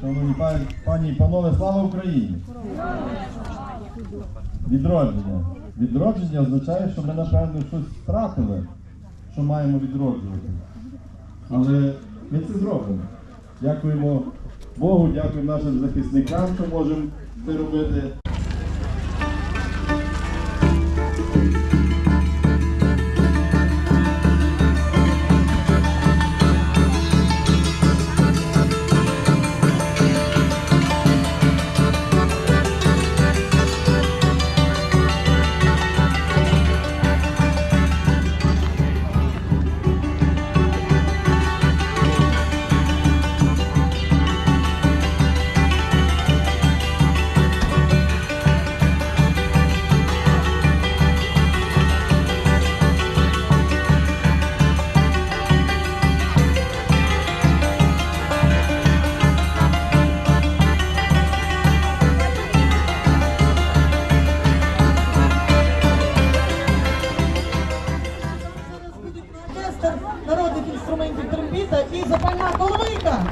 Шановні пані, пані і панове, слава Україні! Відродження. Відродження означає, що ми, напевно, щось втратили, що маємо відроджувати. Але ми це зробимо. Дякуємо Богу, дякуємо нашим захисникам, що можемо це робити. майстер народних інструментів трембіта і запальна коловийка.